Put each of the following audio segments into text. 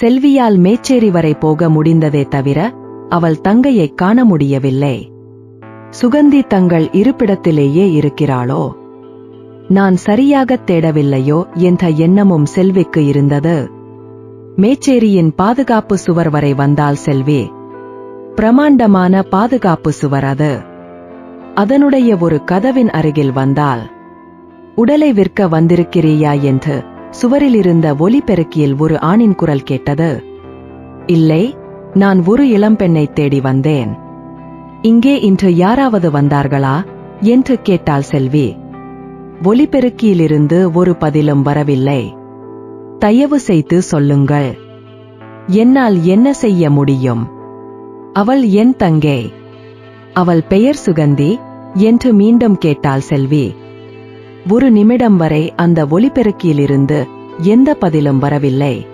செல்வியால் மேச்சேரி வரை போக முடிந்ததே தவிர அவள் தங்கையைக் காண முடியவில்லை. சுகந்தி தங்கள் இருப்பிடத்திலேயே இருக்கிறாளோ? நான் சரியாகத் தேடவில்லையோ? என்ற எண்ணமும் செல்விக்கு இருந்தது. மேச்சேரியின் பாதுகாப்பு சுவர் வரை வந்தால் செல்வி. பிரமாண்டமான பாதுகாப்பு சுவர் அது. அதனுடைய ஒரு கதவின் அருகில் வந்தால் உடலை விற்க வந்திருக்கிறீயா? என்று சுவரில் இருந்த ஒலிபெருக்கியில் ஒரு ஆணின் குரல் கேட்டது. இல்லை நான் ஒரு இளம்பெண்ணை தேடி வந்தேன். இங்கே இன்று யாராவது வந்தார்களா? என்று கேட்டாள் செல்வி. ஒலிபெருக்கியிலிருந்து ஒரு பதிலும் வரவில்லை. தயவு செய்து சொல்லுங்கள். என்னால் என்ன செய்ய முடியும்? அவள் என் தங்கை. அவள் பெயர் சுகந்தி என்று மீண்டும் கேட்டாள் செல்வி. ஒரு நிமிடம் வரை அந்த ஒலிபெருக்கியிலிருந்து எந்த பதிலும் வரவில்லை.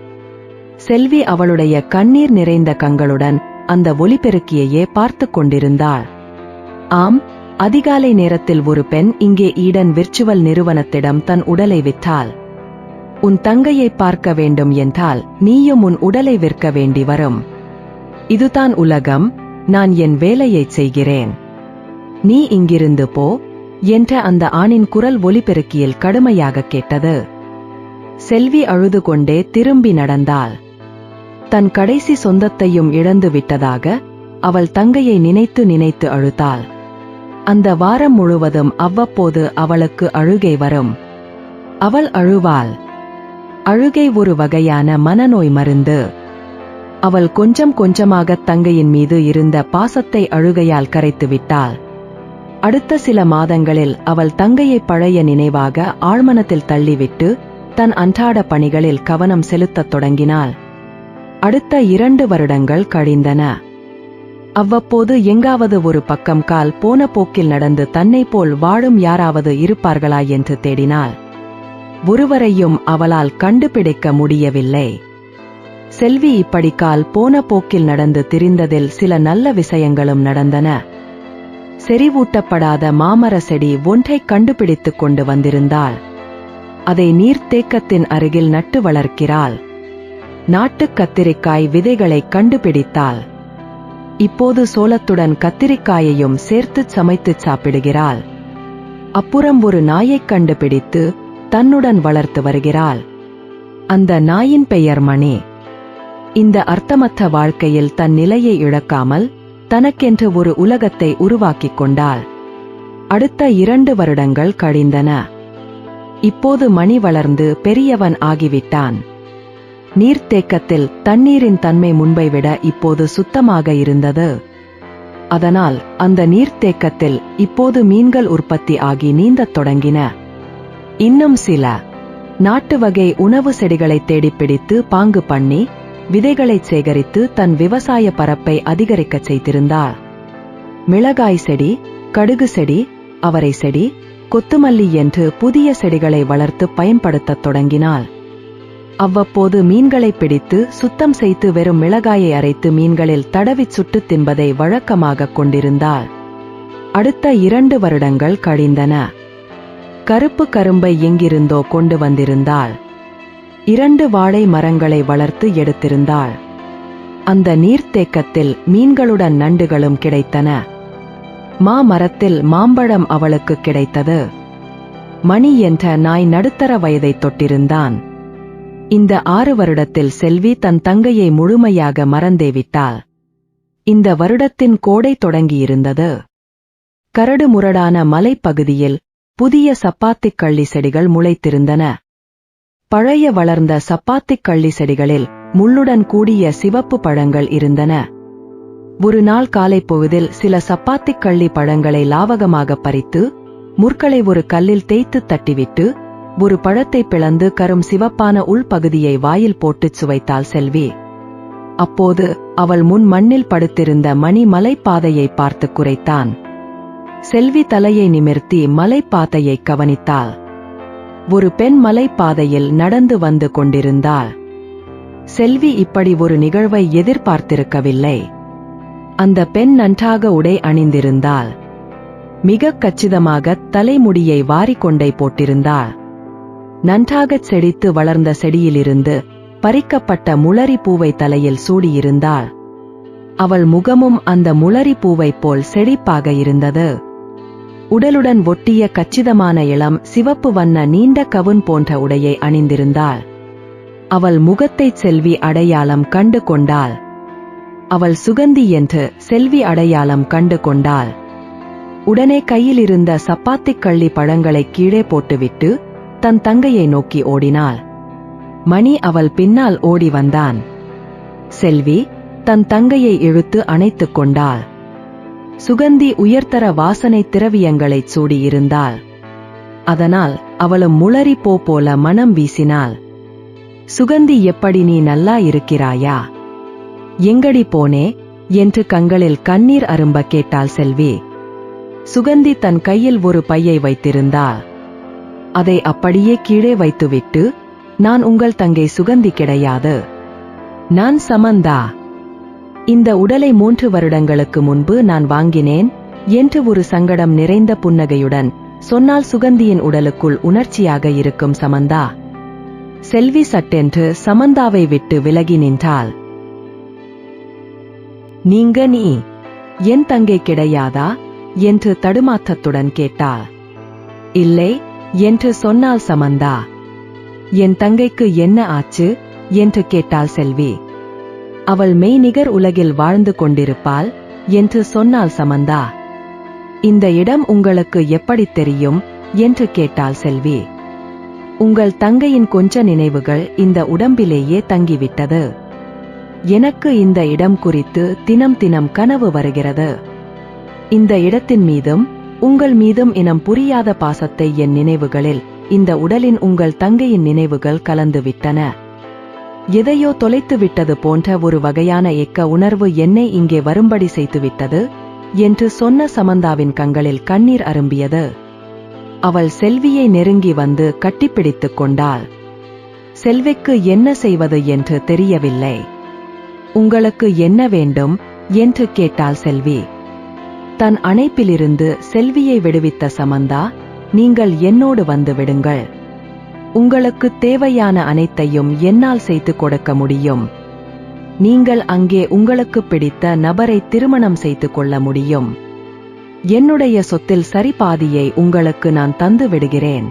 செல்வி அவளுடைய கண்ணீர் நிறைந்த கண்களுடன் அந்த ஒலிபெருக்கியையே பார்த்துக் கொண்டிருந்தாள். ஆம் அதிகாலை நேரத்தில் ஒரு பெண் இங்கே ஈடன் விர்ச்சுவல் நிறுவனத்திடம் தன் உடலை விற்றாள். உன் தங்கையை பார்க்க வேண்டும் என்றால் நீயும் உன் உடலை விற்க வேண்டி வரும். இதுதான் உலகம் நான் என் வேலையைச் செய்கிறேன். நீ இங்கிருந்து போ என்ற அந்த ஆணின் குரல் ஒலிபெருக்கியில் கடுமையாக கேட்டது. செல்வி அழுது கொண்டே திரும்பி நடந்தாள். தன் கடைசி சொந்தத்தையும் இழந்து விட்டதாக அவள் தங்கையை நினைத்து நினைத்து அழுத்தாள் அந்த வாரம் முழுவதும் அவ்வப்போது அவளுக்கு அழுகை வரும். அவள் அழுவாள். அழுகை ஒரு வகையான மனநோய் மருந்து. அவள் கொஞ்சம் கொஞ்சமாக தங்கையின் மீது இருந்த பாசத்தை அழுகையால் கரைத்து விட்டாள் அடுத்த சில மாதங்களில் அவள் தங்கையை பழைய நினைவாக ஆழ்மனத்தில் தள்ளிவிட்டு தன் அன்றாட பணிகளில் கவனம் செலுத்தத் தொடங்கினாள். அடுத்த இரண்டு வருடங்கள் கழிந்தன. அவ்வப்போது எங்காவது ஒரு பக்கம் கால் போன போக்கில் நடந்து தன்னை போல் வாழும் யாராவது இருப்பார்களா என்று தேடினாள். ஒருவரையும் அவளால் கண்டுபிடிக்க முடியவில்லை. செல்வி இப்படி கால் போன போக்கில் நடந்து திரிந்ததில் சில நல்ல விஷயங்களும் நடந்தன. செறிவூட்டப்படாத மாமர செடி ஒன்றைக் கண்டுபிடித்துக் கொண்டு வந்திருந்தாள். அதை நீர்த்தேக்கத்தின் அருகில் நட்டு வளர்க்கிறாள். நாட்டுக் கத்திரிக்காய் விதைகளை கண்டுபிடித்தாள். இப்போது சோளத்துடன் கத்திரிக்காயையும் சேர்த்துச் சமைத்துச் சாப்பிடுகிறாள். அப்புறம் ஒரு நாயைக் கண்டுபிடித்து தன்னுடன் வளர்த்து வருகிறாள். அந்த நாயின் பெயர் மணி. இந்த அர்த்தமற்ற வாழ்க்கையில் தன் நிலையை இழக்காமல் தனக்கென்று ஒரு உலகத்தை உருவாக்கிக் கொண்டாள் அடுத்த இரண்டு வருடங்கள் கழிந்தன. இப்போது மணி வளர்ந்து பெரியவன் ஆகிவிட்டான். நீர்த்தேக்கத்தில் தண்ணீரின் தன்மை முன்பை விட இப்போது சுத்தமாக இருந்தது. அதனால் அந்த நீர்த்தேக்கத்தில் இப்போது மீன்கள் உற்பத்தி ஆகி நீந்தத் தொடங்கின. இன்னும் சில. நாட்டு வகை உணவு செடிகளை தேடிப்பிடித்து பாங்கு பண்ணி விதைகளைச் சேகரித்து தன் விவசாய பரப்பை அதிகரிக்கச் செய்திருந்தாள் மிளகாய் செடி கடுகு செடி அவரை செடி கொத்துமல்லி என்று புதிய செடிகளை வளர்த்து பயன்படுத்தத் தொடங்கினாள் அவ்வப்போது மீன்களை பிடித்து சுத்தம் செய்து வெறும் மிளகாயை அரைத்து மீன்களில் தடவிச் சுட்டுத் தின்பதை வழக்கமாகக் கொண்டிருந்தாள் அடுத்த இரண்டு வருடங்கள் கழிந்தன. கருப்பு கரும்பை எங்கிருந்தோ கொண்டு வந்திருந்தாள். இரண்டு வாழை மரங்களை வளர்த்து எடுத்திருந்தாள். அந்த நீர்த்தேக்கத்தில் மீன்களுடன் நண்டுகளும் கிடைத்தன. மாமரத்தில் மாம்பழம் அவளுக்கு கிடைத்தது. மணி என்ற நாய் நடுத்தர வயதைத் தொட்டிருந்தான். இந்த ஆறு வருடத்தில் செல்வி தன் தங்கையை முழுமையாக மறந்தே விட்டாள். இந்த வருடத்தின் கோடை தொடங்கியிருந்தது. கரடு முரடான மலைப்பகுதியில் புதிய சப்பாத்திக் கள்ளி செடிகள் முளைத்திருந்தன. பழைய வளர்ந்த சப்பாத்திக் கள்ளி செடிகளில் முள்ளுடன் கூடிய சிவப்பு பழங்கள் இருந்தன. ஒரு நாள் காலை பொழுதில் சில சப்பாத்திக் கள்ளி பழங்களை லாவகமாக பறித்து முற்களை ஒரு கல்லில் தேய்த்து தட்டிவிட்டு ஒரு பழத்தை பிளந்து கரும் சிவப்பான உள்பகுதியை வாயில் போட்டுச் சுவைத்தாள் செல்வி. அப்போது அவள் முன் மண்ணில் படுத்திருந்த மணி மலைப்பாதையை பார்த்து குறைத்தான் செல்வி தலையை நிமிர்த்தி மலைப்பாதையை கவனித்தாள். ஒரு பெண் மலைப்பாதையில் நடந்து வந்து கொண்டிருந்தாள். செல்வி இப்படி ஒரு நிகழ்வை எதிர்பார்த்திருக்கவில்லை. அந்த பெண் நன்றாக உடை அணிந்திருந்தாள். மிகக் கச்சிதமாக தலைமுடியை வாரிக்கொண்டை போட்டிருந்தாள். நன்றாகச் செடித்து வளர்ந்த செடியிலிருந்து பறிக்கப்பட்ட முளரி பூவை தலையில் சூடியிருந்தாள். அவள் முகமும் அந்த முளரி பூவைப் போல் செழிப்பாக இருந்தது. உடலுடன் ஒட்டிய கச்சிதமான இளம் சிவப்பு வண்ண நீண்ட கவுன் போன்ற உடையை அணிந்திருந்தாள். அவள் முகத்தைச் செல்வி அடையாளம் கண்டு கொண்டாள். அவள் சுகந்தி என்று செல்வி அடையாளம் கண்டு கொண்டாள். உடனே கையில் இருந்த சப்பாத்திக் கள்ளி பழங்களை கீழே போட்டுவிட்டு தன் தங்கையை நோக்கி ஓடினாள். மணி அவள் பின்னால் ஓடி வந்தான். செல்வி தன் தங்கையை இழுத்து அணைத்துக் கொண்டாள். சுகந்தி உயர்தர வாசனை திரவியங்களைச் சூடியிருந்தாள். அதனால் அவளும் முளறி போ போல மனம் வீசினாள். சுகந்தி எப்படி நீ நல்லா இருக்கிறாயா? எங்கடி போனே? என்று கண்களில் கண்ணீர் அரும்ப கேட்டாள் செல்வி. சுகந்தி தன் கையில் ஒரு பையை வைத்திருந்தாள். அதை அப்படியே கீழே வைத்துவிட்டு நான் உங்கள் தங்கை சுகந்தி கிடையாது. நான் சமந்தா. இந்த உடலை மூன்று வருடங்களுக்கு முன்பு நான் வாங்கினேன் என்று ஒரு சங்கடம் நிறைந்த புன்னகையுடன் சொன்னால் சுகந்தியின் உடலுக்குள் உணர்ச்சியாக இருக்கும் சமந்தா. செல்வி சட்டென்று சமந்தாவை விட்டு விலகி நின்றாள். நீங்க நீ என் தங்கை கிடையாதா? என்று தடுமாற்றத்துடன் கேட்டாள். இல்லை என்று சொன்னால் சமந்தா. என் தங்கைக்கு என்ன ஆச்சு? என்று கேட்டாள் செல்வி. அவள் மெய்நிகர் உலகில் வாழ்ந்து கொண்டிருப்பாள் என்று சொன்னாள் சமந்தா. இந்த இடம் உங்களுக்கு எப்படி தெரியும்? என்று கேட்டாள் செல்வி. உங்கள் தங்கையின் கொஞ்ச நினைவுகள் இந்த உடம்பிலேயே தங்கிவிட்டது. எனக்கு இந்த இடம் குறித்து தினம் தினம் கனவு வருகிறது. இந்த இடத்தின் மீதும் உங்கள் மீதும் இனம் புரியாத பாசத்தை என் நினைவுகளில் இந்த உடலின் உங்கள் தங்கையின் நினைவுகள் கலந்துவிட்டன. எதையோ தொலைத்து விட்டது போன்ற ஒரு வகையான ஏக்க உணர்வு என்னை இங்கே வரும்படி செய்துவிட்டது? என்று சொன்ன சமந்தாவின் கண்களில் கண்ணீர் அரும்பியது. அவள் செல்வியை நெருங்கி வந்து கட்டிப்பிடித்துக் கொண்டாள். செல்விக்கு என்ன செய்வது என்று தெரியவில்லை. உங்களுக்கு என்ன வேண்டும்? என்று கேட்டாள் செல்வி. தன் அணைப்பிலிருந்து செல்வியை விடுவித்த சமந்தா நீங்கள் என்னோடு வந்து விடுங்கள். உங்களுக்கு தேவையான அனைத்தையும் என்னால் செய்து கொடுக்க முடியும். நீங்கள் அங்கே உங்களுக்கு பிடித்த நபரை திருமணம் செய்து கொள்ள முடியும். என்னுடைய சொத்தில் சரிபாதியை உங்களுக்கு நான் தந்து விடுகிறேன்.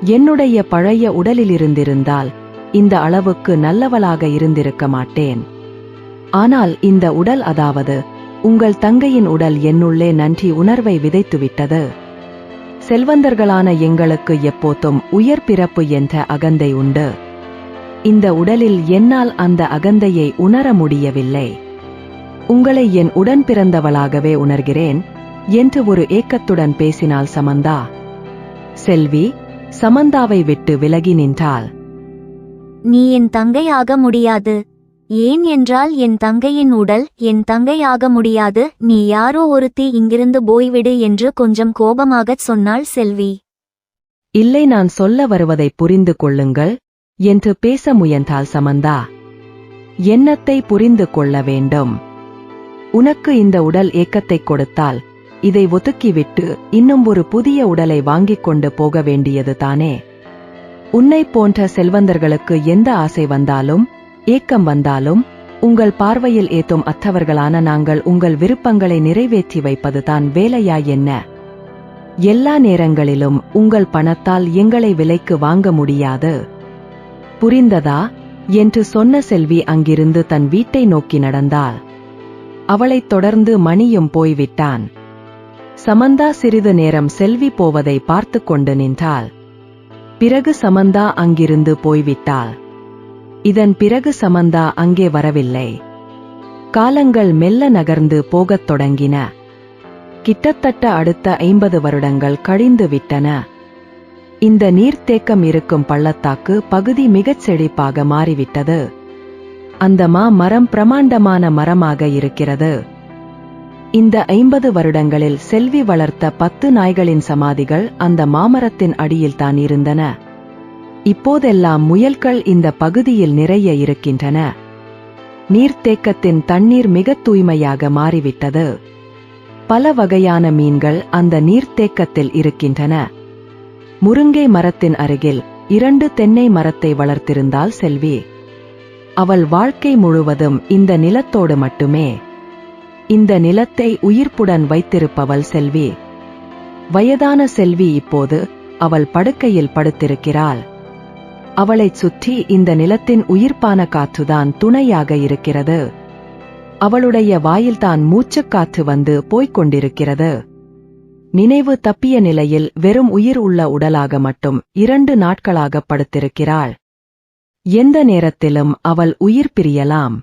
என்னுடைய பழைய உடலிலிருந்திருந்தால் இந்த அளவுக்கு நல்லவளாக இருந்திருக்க மாட்டேன். ஆனால் இந்த உடல் அதாவது உங்கள் தங்கையின் உடல் என்னுள்ளே நன்றி உணர்வை விதைத்துவிட்டது. செல்வந்தர்களான எங்களுக்கு எப்போதும் உயர் பிறப்பு என்ற அகந்தை உண்டு. இந்த உடலில் என்னால் அந்த அகந்தையை உணர முடியவில்லை. உங்களை என் உடன் பிறந்தவளாகவே உணர்கிறேன் என்று ஒரு ஏக்கத்துடன் பேசினாள் சமந்தா. செல்வி சமந்தாவை விட்டு விலகி நின்றாள். நீ என் தங்கையாக முடியாது. ஏன் என்றால் என் தங்கையின் உடல் என் தங்கையாக முடியாது நீ யாரோ ஒருத்தி இங்கிருந்து போய்விடு என்று கொஞ்சம் கோபமாகச் சொன்னாள் செல்வி. இல்லை நான் சொல்ல வருவதை புரிந்து கொள்ளுங்கள் என்று பேச முயன்றாள் சமந்தா. எண்ணத்தை புரிந்து கொள்ள வேண்டும். உனக்கு இந்த உடல் ஏக்கத்தைக் கொடுத்தால் இதை ஒதுக்கிவிட்டு இன்னும் ஒரு புதிய உடலை வாங்கிக் கொண்டு போக வேண்டியது தானே? உன்னைப் போன்ற செல்வந்தர்களுக்கு எந்த ஆசை வந்தாலும் ஏக்கம் வந்தாலும் உங்கள் பார்வையில் ஏத்தும் அத்தவர்களான நாங்கள் உங்கள் விருப்பங்களை நிறைவேற்றி வைப்பதுதான் வேலையா என்ன? எல்லா நேரங்களிலும் உங்கள் பணத்தால் எங்களை விலைக்கு வாங்க முடியாது. புரிந்ததா? என்று சொன்ன செல்வி அங்கிருந்து தன் வீட்டை நோக்கி நடந்தாள். அவளைத் தொடர்ந்து மணியும் போய்விட்டான். சமந்தா சிறிது நேரம் செல்வி போவதை பார்த்து கொண்டு நின்றாள். பிறகு சமந்தா அங்கிருந்து போய்விட்டாள். இதன் பிறகு சமந்தா அங்கே வரவில்லை. காலங்கள் மெல்ல நகர்ந்து போகத் தொடங்கின. கிட்டத்தட்ட அடுத்த ஐம்பது வருடங்கள் கழிந்து விட்டன. இந்த நீர்த்தேக்கம் இருக்கும் பள்ளத்தாக்கு பகுதி மிகச் செழிப்பாக மாறிவிட்டது. அந்த மா மரம் பிரமாண்டமான மரமாக இருக்கிறது. இந்த ஐம்பது வருடங்களில் செல்வி வளர்த்த பத்து நாய்களின் சமாதிகள் அந்த மாமரத்தின் அடியில் தான் இருந்தன. இப்போதெல்லாம் முயல்கள் இந்த பகுதியில் நிறைய இருக்கின்றன. நீர்த்தேக்கத்தின் தண்ணீர் மிகத் தூய்மையாக மாறிவிட்டது. பல வகையான மீன்கள் அந்த நீர்த்தேக்கத்தில் இருக்கின்றன. முருங்கை மரத்தின் அருகில் இரண்டு தென்னை மரத்தை வளர்த்திருந்தால் செல்வி. அவள் வாழ்க்கை முழுவதும் இந்த நிலத்தோடு மட்டுமே. இந்த நிலத்தை உயிர்ப்புடன் வைத்திருப்பவள் செல்வி. வயதான செல்வி இப்போது அவள் படுக்கையில் படுத்திருக்கிறாள். அவளைச் சுற்றி இந்த நிலத்தின் உயிர்ப்பான காற்றுதான் துணையாக இருக்கிறது. அவளுடைய வாயில்தான் மூச்சுக் காற்று வந்து போய்க் கொண்டிருக்கிறது. நினைவு தப்பிய நிலையில் வெறும் உயிர் உள்ள உடலாக மட்டும் இரண்டு நாட்களாக படுத்திருக்கிறாள். எந்த நேரத்திலும் அவள் உயிர் பிரியலாம்.